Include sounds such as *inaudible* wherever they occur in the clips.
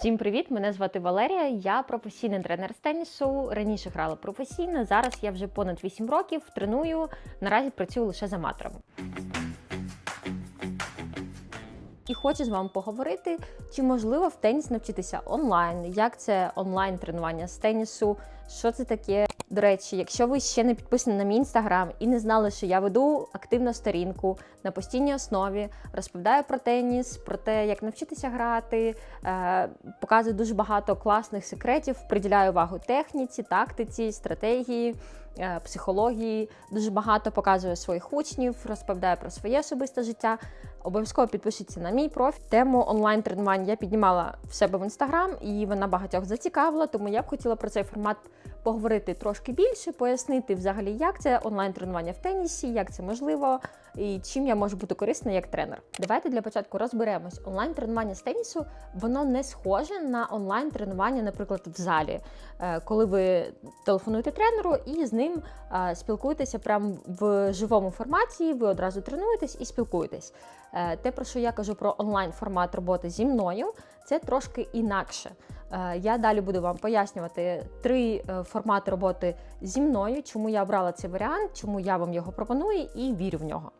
Всім привіт! Мене звати Валерія. Я професійний тренер з тенісу. Раніше грала професійно. Зараз я вже понад 8 років треную. Наразі працюю лише з аматорами. І хочу з вами поговорити, чи можливо в теніс навчитися онлайн, як це онлайн тренування з тенісу, що це таке. До речі, якщо ви ще не підписані на мій інстаграм і не знали, що я веду активну сторінку на постійній основі, розповідаю про теніс, про те, як навчитися грати, е, показую дуже багато класних секретів, приділяю увагу техніці, тактиці, стратегії. е, Психології дуже багато показую своїх учнів, розповідаю про своє особисте життя. Обов'язково підпишіться на мій профіль. Тему онлайн тренувань я піднімала в себе в інстаграм, і вона багатьох зацікавила. Тому я б хотіла про цей формат поговорити трошки більше, пояснити взагалі, як це онлайн тренування в тенісі, як це можливо і чим я можу бути корисна як тренер. Давайте для початку розберемось. Онлайн тренування з тенісу воно не схоже на онлайн тренування, наприклад, в залі, Е, коли ви телефонуєте тренеру і з ним е, спілкуєтеся прямо в живому форматі. Ви одразу тренуєтесь і спілкуєтесь. Е, Те, про що я кажу про онлайн формат роботи зі мною, це трошки інакше. Я далі буду вам пояснювати три формати роботи зі мною, чому я обрала цей варіант, чому я вам його пропоную і вірю в нього.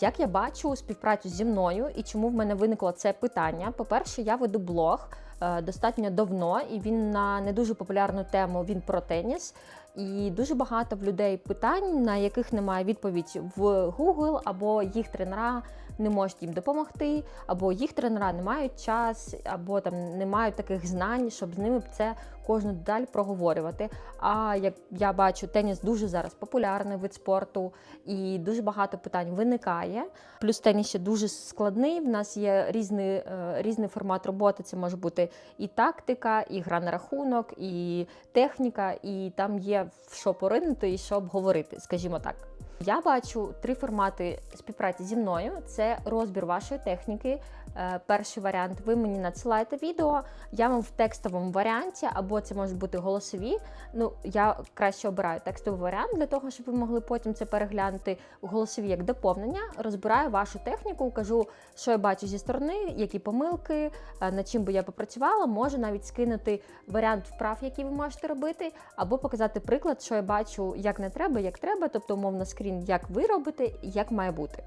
Як я бачу співпрацю зі мною і чому в мене виникло це питання? По-перше, я веду блог е, достатньо давно, і він на не дуже популярну тему він про теніс. І дуже багато в людей питань, на яких немає відповідь в Google, або їх тренера не можуть їм допомогти, або їх тренера не мають час, або там не мають таких знань, щоб з ними це кожну деталь проговорювати. А як я бачу, теніс дуже зараз популярний вид спорту, і дуже багато питань виникає. Плюс теніс ще дуже складний. В нас є різний, е, різний формат роботи. Це може бути і тактика, і гра на рахунок, і техніка, і там є що поринути і що обговорити, скажімо так. Я бачу три формати співпраці зі мною: це розбір вашої техніки. Е, Перший варіант ви мені надсилаєте відео. Я вам в текстовому варіанті, або це можуть бути голосові. Ну я краще обираю текстовий варіант для того, щоб ви могли потім це переглянути голосові як доповнення. Розбираю вашу техніку, кажу, що я бачу зі сторони, які помилки, е, над чим би я попрацювала. Можу навіть скинути варіант вправ, які ви можете робити, або показати приклад, що я бачу, як не треба, як треба, тобто умовно скрін, як ви робите і як має бути.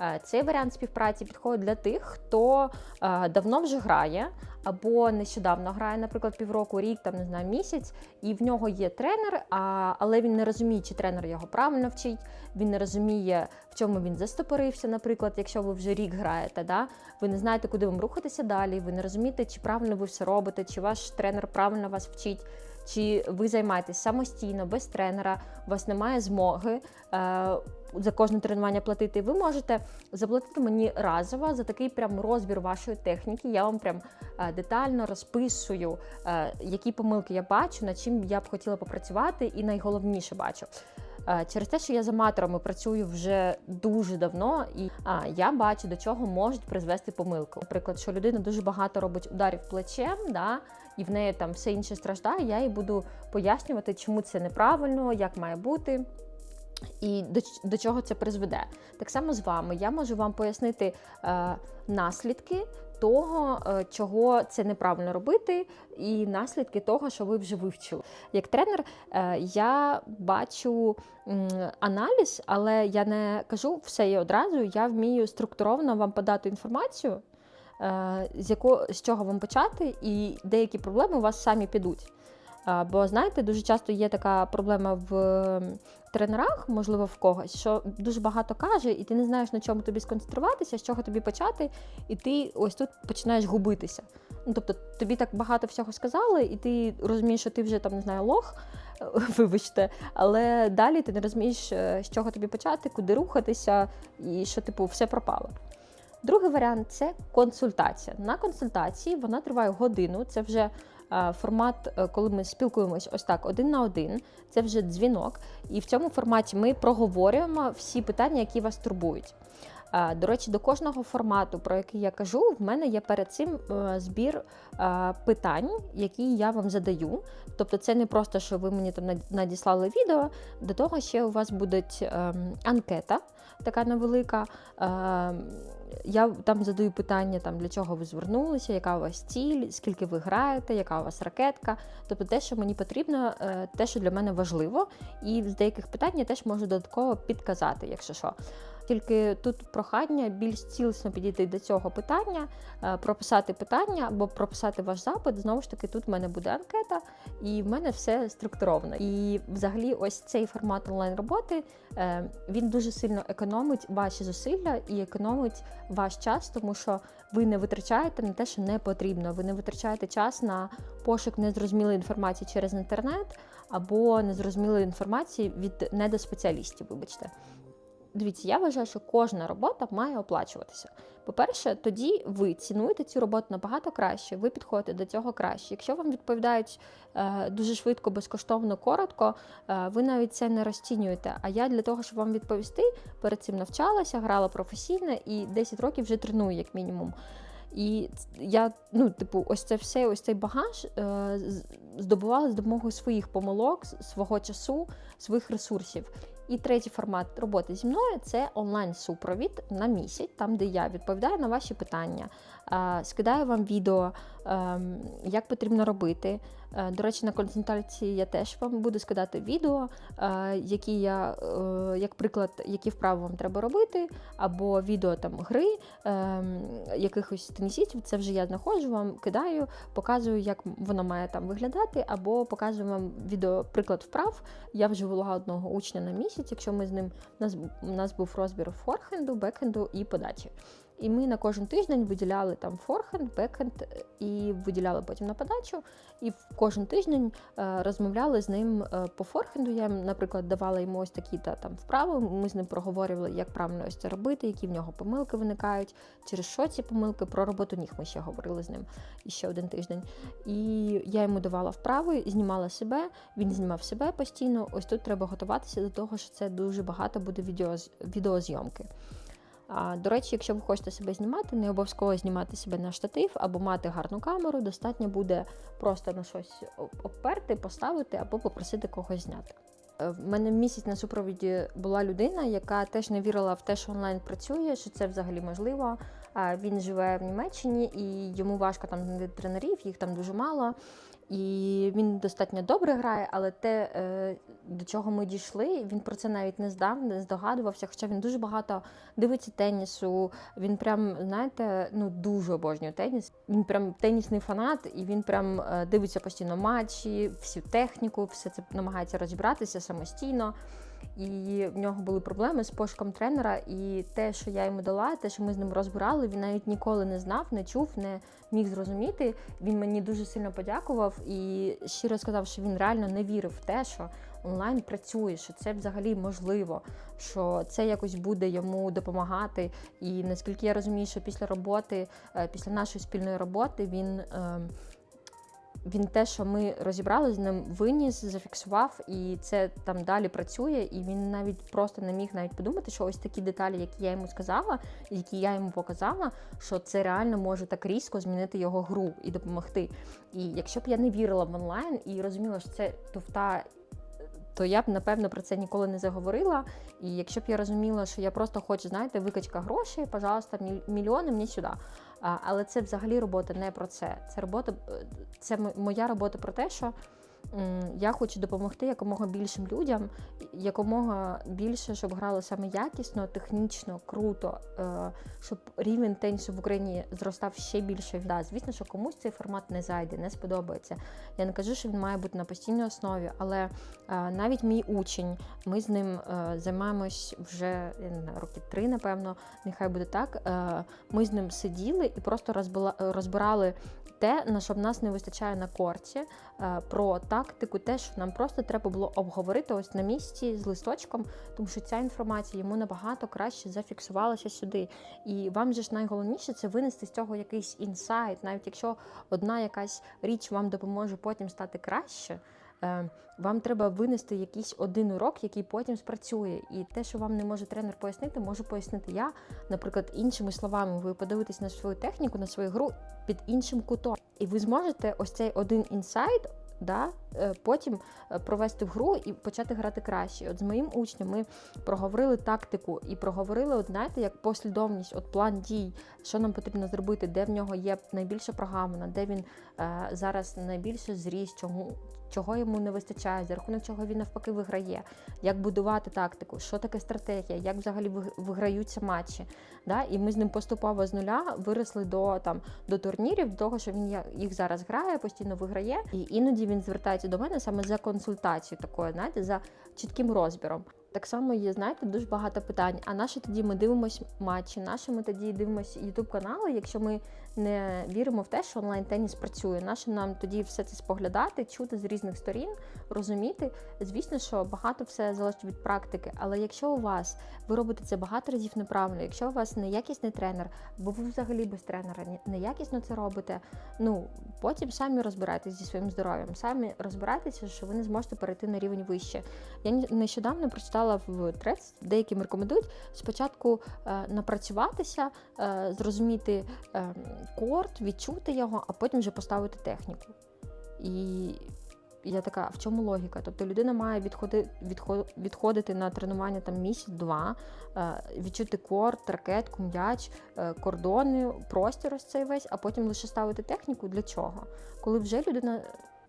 Е, Цей варіант співпраці підходить для тих, хто е, давно вже грає або нещодавно грає, наприклад, півроку, рік, там не знаю, місяць, і в нього є тренер, але він не розуміє, чи тренер його правильно вчить. Він не розуміє, в чому він застопорився. Наприклад, якщо ви вже рік граєте, да? ви не знаєте, куди вам рухатися далі. Ви не розумієте, чи правильно ви все робите, чи ваш тренер правильно вас вчить. Чи ви займаєтесь самостійно, без тренера, у вас немає змоги е, за кожне тренування платити, ви можете заплатити мені разово за такий прям розбір вашої техніки. Я вам прям е, детально розписую, е, які помилки я бачу, над чим я б хотіла попрацювати, і найголовніше бачу. Е, Через те, що я з аматорами працюю вже дуже давно, і а, я бачу, до чого можуть призвести помилки. Наприклад, що людина дуже багато робить ударів плечем, да, і в неї там все інше страждає. Я їй буду пояснювати, чому це неправильно, як має бути. І до, до чого це призведе. Так само з вами я можу вам пояснити е, наслідки того, е, чого це неправильно робити, і наслідки того, що ви вже вивчили. Як тренер, е, я бачу м, аналіз, але я не кажу все і одразу. Я вмію структуровано вам подати інформацію, е, з якого з чого вам почати, і деякі проблеми у вас самі підуть. Бо знаєте, дуже часто є така проблема в тренерах, можливо, в когось, що дуже багато каже, і ти не знаєш, на чому тобі сконцентруватися, з чого тобі почати, і ти ось тут починаєш губитися. Ну, тобто тобі так багато всього сказали, і ти розумієш, що ти вже там не знаю, лох, *laughs* вибачте, але далі ти не розумієш, е, з чого тобі почати, куди рухатися, і що, типу, все пропало. Другий варіант це консультація. На консультації вона триває годину. Це вже формат, е, коли ми спілкуємось ось так один на один. Це вже дзвінок. І в цьому форматі ми проговорюємо всі питання, які вас турбують. Е, До речі, до кожного формату, про який я кажу, в мене є перед цим е, збір е, питань, які я вам задаю. Тобто, це не просто, що ви мені там надіслали відео. До того ще у вас буде ем, анкета, така невелика. Ем, Я там задаю питання, там, для чого ви звернулися, яка у вас ціль, скільки ви граєте, яка у вас ракетка. Тобто те, що мені потрібно, е, те, що для мене важливо, і з деяких питань я теж можу додатково підказати, якщо що. Тільки тут прохання більш цілісно підійти до цього питання, е, прописати питання або прописати ваш запит. Знову ж таки, тут в мене буде анкета, і в мене все структуровано. І взагалі, ось цей формат онлайн роботи е, він дуже сильно економить ваші зусилля і економить ваш час, тому що ви не витрачаєте на те, що не потрібно. Ви не витрачаєте час на пошук незрозумілої інформації через інтернет або незрозумілої інформації від недоспеціалістів. Вибачте. Дивіться, я вважаю, що кожна робота має оплачуватися. По-перше, тоді ви цінуєте цю роботу набагато краще, ви підходите до цього краще. Якщо вам відповідають е, дуже швидко, безкоштовно, коротко, е, ви навіть це не розцінюєте. А я для того, щоб вам відповісти, перед цим навчалася, грала професійно і 10 років вже треную, як мінімум. І я, ну, типу, ось це все, ось цей багаж е, здобувала з допомогою своїх помилок, свого часу, своїх ресурсів. І третій формат роботи зі мною це онлайн-супровід на місяць, там де я відповідаю на ваші питання, скидаю вам відео, е, як потрібно робити. Е, До речі, на консультації я теж вам буду скидати відео, е, які я, е, як приклад, які вправи вам треба робити, або відео там гри, е, якихось тенісістів. Це вже я знаходжу, вам кидаю, показую, як воно має там виглядати, або показую вам відео приклад вправ. Я вже вела одного учня на місяць, якщо ми з ним у нас, у нас був розбір форхенду, бекхенду і подачі. І ми на кожен тиждень виділяли там форхенд, бекхенд е, і виділяли потім на подачу. І кожен тиждень е, розмовляли з ним е, по форхенду. Я, наприклад, давала йому ось такі та там вправи. Ми з ним проговорювали, як правильно ось це робити, які в нього помилки виникають, через що ці помилки. Про роботу ніг ми ще говорили з ним і ще один тиждень. І я йому давала вправи, знімала себе, він знімав себе постійно. Ось тут треба готуватися до того, що це дуже багато буде відео, відеозйомки. До речі, якщо ви хочете себе знімати, не обов'язково знімати себе на штатив або мати гарну камеру. Достатньо буде просто на щось обперти, поставити або попросити когось зняти. Е, В мене місяць на супровіді була людина, яка теж не вірила в те, що онлайн працює, що це взагалі можливо. Він живе в Німеччині і йому важко там знайти тренерів, їх там дуже мало. І він достатньо добре грає, але те, е, до чого ми дійшли, він про це навіть не здав, не здогадувався. Хоча він дуже багато дивиться тенісу. Він прям, знаєте, ну дуже обожнює теніс. Він прям тенісний фанат, і він прям е, дивиться постійно матчі, всю техніку, все це намагається розібратися самостійно. І в нього були проблеми з пошуком тренера. І те, що я йому дала, те, що ми з ним розбирали, він навіть ніколи не знав, не чув, не міг зрозуміти. Він мені дуже сильно подякував і щиро сказав, що він реально не вірив в те, що онлайн працює, що це взагалі можливо, що це якось буде йому допомагати. І наскільки я розумію, що після роботи, е, після нашої спільної роботи, він. Він те, що ми розібрали з ним, виніс, зафіксував, і це там далі працює. І він навіть просто не міг навіть подумати, що ось такі деталі, які я йому сказала, які я йому показала, що це реально може так різко змінити його гру і допомогти. І якщо б я не вірила в онлайн і розуміла, що це туфта. То я б напевно про це ніколи не заговорила. І якщо б я розуміла, що я просто хочу, знаєте, викачка грошей, пожалуйста, міль- мільйони мені сюди. Але це взагалі робота не про це. Це робота, е, це моя робота про те, що я хочу допомогти якомога більшим людям, якомога більше, щоб грали саме якісно, технічно, круто, е, щоб рівень тенісу в Україні зростав ще більше. Да, звісно, що комусь цей формат не зайде, не сподобається. Я не кажу, що він має бути на постійній основі, але е, навіть мій учень, ми з ним е, займаємось вже роки три, напевно, нехай буде так. Ми з ним сиділи і просто розбирали те, на що в нас не вистачає на корті, про тактику, те, що нам просто треба було обговорити ось на місці з листочком, тому що ця інформація йому набагато краще зафіксувалася сюди. І вам же ж найголовніше це винести з цього якийсь інсайт, навіть якщо одна якась річ вам допоможе потім стати краще. е, вам треба винести якийсь один урок, який потім спрацює. І те, що вам не може тренер пояснити, можу пояснити я. Наприклад, іншими словами, ви подивитесь на свою техніку, на свою гру під іншим кутом. І ви зможете ось цей один інсайт да, потім е, провести в гру і почати грати краще. От з моїм учнем ми проговорили тактику і проговорили, от знаєте, як послідовність, от план дій, що нам потрібно зробити, де в нього є найбільша програма, де він е, зараз найбільше зріс, чому. Чого йому не вистачає, за рахунок чого він навпаки виграє, як будувати тактику, що таке стратегія, як взагалі виграються матчі. Да? І ми з ним поступово з нуля виросли до там до турнірів, до того, що він їх зараз грає, постійно виграє. І іноді він звертається до мене саме за консультацією такою, знаєте, за чітким розбіром. Так само є, знаєте, дуже багато питань. А наші тоді ми дивимося матчі, наші ми тоді дивимося ютуб канали, якщо ми не віримо в те, що онлайн-теніс працює. Наше нам тоді все це споглядати, чути з різних сторін, розуміти. Звісно, що багато все залежить від практики. Але якщо у вас ви робите це багато разів неправильно, якщо у вас неякісний тренер, бо ви взагалі без тренера неякісно це робите, ну потім самі розбирайтеся зі своїм здоров'ям, самі розбирайтеся, що ви не зможете перейти на рівень вище. Я нещодавно прочитала в трец, деяким рекомендують спочатку е, напрацюватися, е, зрозуміти. Е, корд, відчути його, а потім вже поставити техніку. І я така, в чому логіка? Тобто людина має відходи, відход, відходити на тренування там місяць-два, е, відчути корд, ракетку, м'яч, е, кордони, простір ось цей весь, а потім лише ставити техніку для чого? Коли вже людина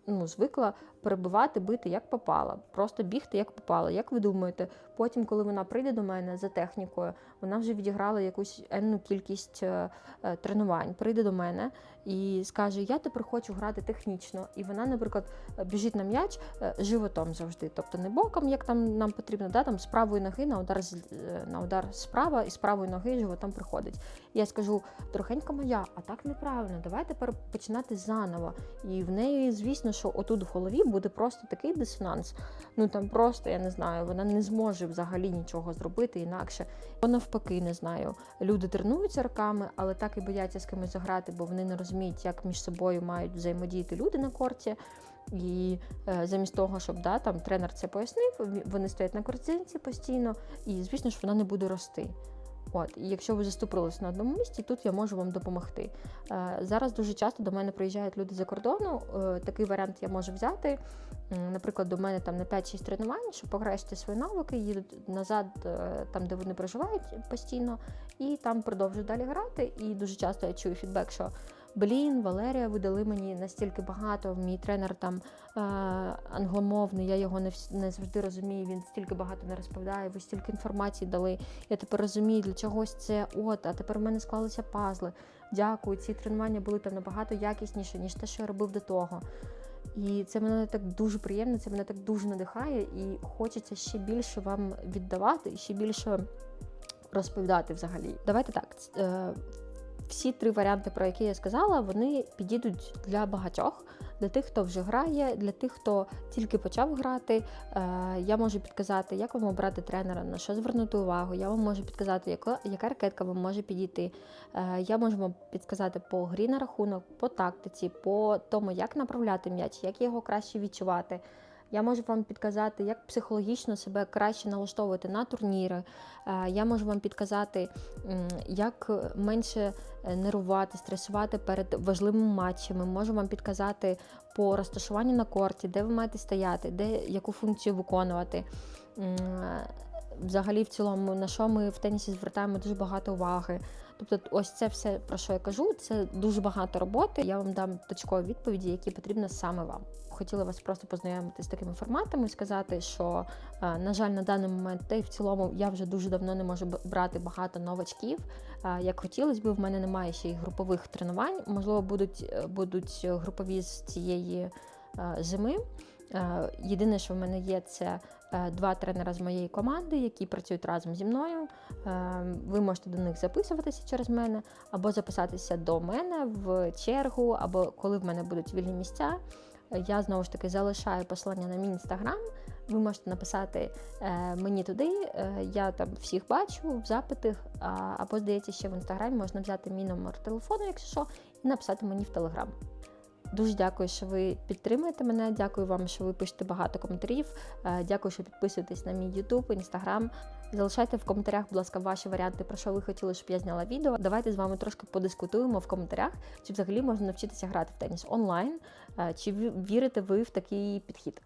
ну, звикла перебивати, бити як попала, просто бігти як попала. Як ви думаєте, потім, коли вона прийде до мене за технікою, вона вже відіграла якусь енну кількість е, е, тренувань, прийде до мене і скаже: Я тепер хочу грати технічно. І вона, наприклад, біжить на м'яч е, животом завжди, тобто не боком, як там нам потрібно, да, там з правої ноги на удар на удар справа і з правої ноги животом приходить. Я скажу, трохенька моя, а так неправильно, давай тепер починати заново. І в неї, звісно, що отут в голові буде просто такий дисонанс. Ну там просто я не знаю, вона не зможе взагалі нічого зробити інакше. Бо навпаки, не знаю. Люди тренуються роками, але так і бояться з кимось заграти, бо вони не розуміють, як між собою мають взаємодіяти люди на корті. І е, замість того, щоб да, там тренер це пояснив, вони стоять на корзинці постійно, і звісно ж вона не буде рости. От, і якщо ви заступились на одному місці, тут я можу вам допомогти. Е, зараз дуже часто до мене приїжджають люди за кордону. Е, такий варіант я можу взяти. Наприклад, до мене там на 5-6 тренувань, щоб покращити свої навики, їдуть назад, е, там де вони проживають постійно, і там продовжують далі грати. І дуже часто я чую фідбек, що блін, Валерія, ви дали мені настільки багато. Мій тренер там е, англомовний, я його не не завжди розумію. Він стільки багато не розповідає. Ви стільки інформації дали. Я тепер розумію, для чогось це от, а тепер в мене склалися пазли. Дякую. Ці тренування були там набагато якісніші, ніж те, що я робив до того. І це мене так дуже приємно, це мене так дуже надихає, і хочеться ще більше вам віддавати, ще більше розповідати взагалі. Давайте так. Всі три варіанти, про які я сказала, вони підійдуть для багатьох, для тих, хто вже грає, для тих, хто тільки почав грати. Е, я можу підказати, як вам обрати тренера, на що звернути увагу. Я вам можу підказати, яка, яка ракетка вам може підійти. Е, я можу вам підказати по грі на рахунок, по тактиці, по тому, як направляти м'яч, як його краще відчувати. Я можу вам підказати, як психологічно себе краще налаштовувати на турніри. Е, я можу вам підказати, як менше е, нервувати, стресувати перед важливими матчами. Можу вам підказати по розташуванню на корті, де ви маєте стояти, де яку функцію виконувати. Взагалі, в цілому, на що ми в тенісі звертаємо дуже багато уваги. Тобто, ось це все, про що я кажу, це дуже багато роботи. Я вам дам точкові відповіді, які потрібні саме вам. Хотіла вас просто познайомити з такими форматами, сказати, що, е, на жаль, на даний момент, та й в цілому, я вже дуже давно не можу брати багато новачків. Е, як хотілося б, в мене немає ще й групових тренувань. Можливо, будуть, е, будуть групові з цієї зими. Єдине, що в мене є, це два тренера з моєї команди, які працюють разом зі мною. Ви можете до них записуватися через мене, або записатися до мене в чергу, або коли в мене будуть вільні місця. Я знову ж таки залишаю посилання на мій інстаграм. Ви можете написати е, мені туди, е, я там всіх бачу в запитах, або, здається, ще в інстаграмі можна взяти мій номер телефону, якщо що, і написати мені в телеграм. Дуже дякую, що ви підтримуєте мене. Дякую вам, що ви пишете багато коментарів. Е, Дякую, що підписуєтесь на мій YouTube, Instagram. Залишайте в коментарях, будь ласка, ваші варіанти, про що ви хотіли, щоб я зняла відео. Давайте з вами трошки подискутуємо в коментарях, чи взагалі можна навчитися грати в теніс онлайн, е, чи вірите ви в такий підхід.